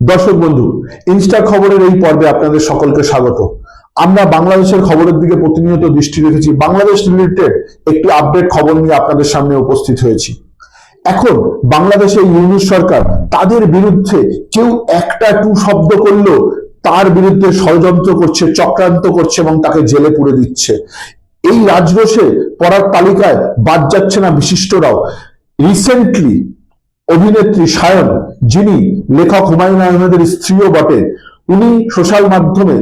দর্শক বন্ধু ইনস্টা খবরের এই পর্বে আপনাদের সকলকে স্বাগত। আমরা বাংলাদেশের খবরের দিকে প্রতিনিয়ত দৃষ্টি রেখেছি। বাংলাদেশ রিলেটেড একটি আপডেট খবর নিয়ে আপনাদের সামনে উপস্থিত হয়েছি। এখন বাংলাদেশের ইউনিট সরকার তাদের বিরুদ্ধে কেউ একটা টু শব্দ করলেও তার বিরুদ্ধে ষড়যন্ত্র করছে, চক্রান্ত করছে এবং তাকে জেলে পুরে দিচ্ছে। এই রাজরোষে পড়ার তালিকায় বাদ যাচ্ছে না বিশিষ্টরাও। রিসেন্টলি অভিনেত্রী সায়ন যিনি লেখক হুমায়ুন আহমেদের স্ত্রীও বটে উনি সোশ্যাল মাধ্যমে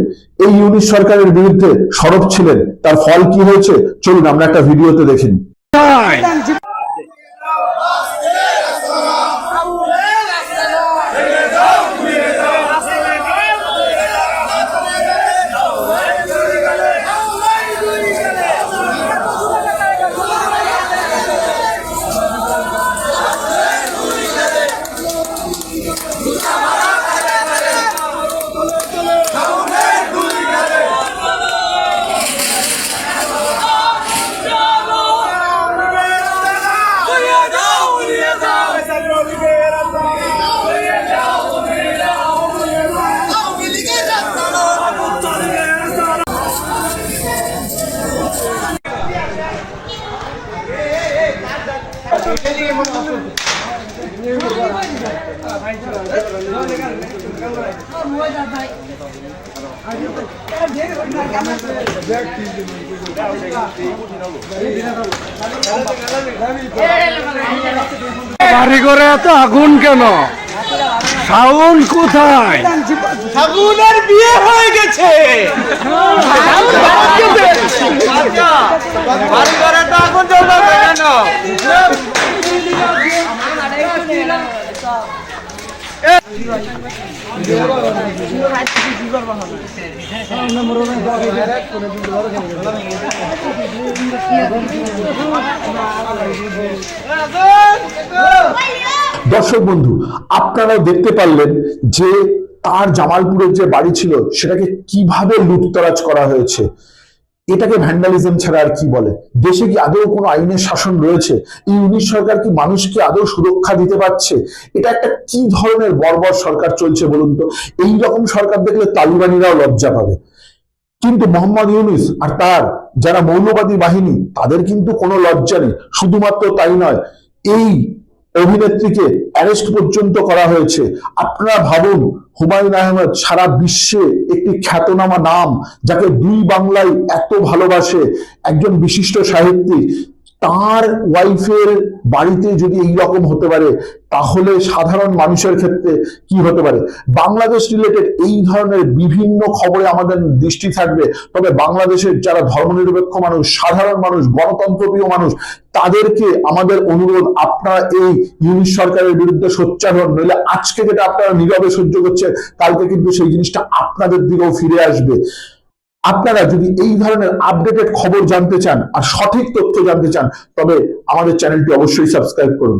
এই ইউনিট সরকারের বিরুদ্ধে সরব ছিলেন তার ফল কি হয়েছে চলুন আমরা একটা ভিডিওতে দেখি বাড়ি ঘরে এত আগুন কেন? সাউন্ড কোথায়? ফাগুনের বিয়ে হয়ে গেছে বাড়ি ঘরে তো আগুন জ্বলবে কেন দর্শক বন্ধু, আপনারাও দেখতে পারলেন যে তার জামালপুরের যে বাড়ি ছিল, সেটাকে কীভাবে লুটতরাজ করা হয়েছে। এটাকে ভ্যান্ডালিজম ছাড়া আর কি বলে? দেশে কি আদৌ কোনো আইনের শাসন রয়েছে? ইউনিট সরকার কি মানুষকে আদৌ সুরক্ষা দিতে পারছে? এটা একটা কি ধরনের বর্বর সরকার চলছে বলুন তো? এই রকম সরকার দেখলে তালিবানিরাও লজ্জা পাবে। কিন্তু মোহাম্মদ ইউনুস আর তার যারা মৌলবাদী বাহিনী, তাদের কিন্তু কোনো লজ্জা নেই। শুধুমাত্র তাই নয়, এই অভিনেত্রীকে অ্যারেস্ট পর্যন্ত করা হয়েছে। আপনারা ভাবুন, হুমায়ুন আহমেদ সারা বিশ্বে একটি খ্যাতনামা নাম, যাকে দুই বাংলায় এত ভালোবাসে। একজন বিশিষ্ট সাহিত্যিক তার ওয়াইফের বাড়িতে যদি এই রকম হতে পারে, তাহলে সাধারণ মানুষের ক্ষেত্রে কি হতে পারে? বাংলাদেশ রিলেটেড এই ধরনের বিভিন্ন খবরে আমাদের দৃষ্টি থাকবে। তবে বাংলাদেশের যারা ধর্মনিরপেক্ষ মানুষ, সাধারণ মানুষ, গণতন্ত্রপ্রিয় মানুষ, তাদেরকে আমাদের অনুরোধ, আপনারা এই ইউনিট সরকারের বিরুদ্ধে সোচ্চার হন। নইলে আজকে যেটা আপনারা নীরবে সহ্য করছেন, কালকে কিন্তু সেই জিনিসটা আপনাদের দিকেও ফিরে আসবে। আপনারা যদি এই ধরনের আপডেটেড খবর জানতে চান আর সঠিক তথ্য জানতে চান, তবে আমাদের চ্যানেলটি অবশ্যই সাবস্ক্রাইব করুন।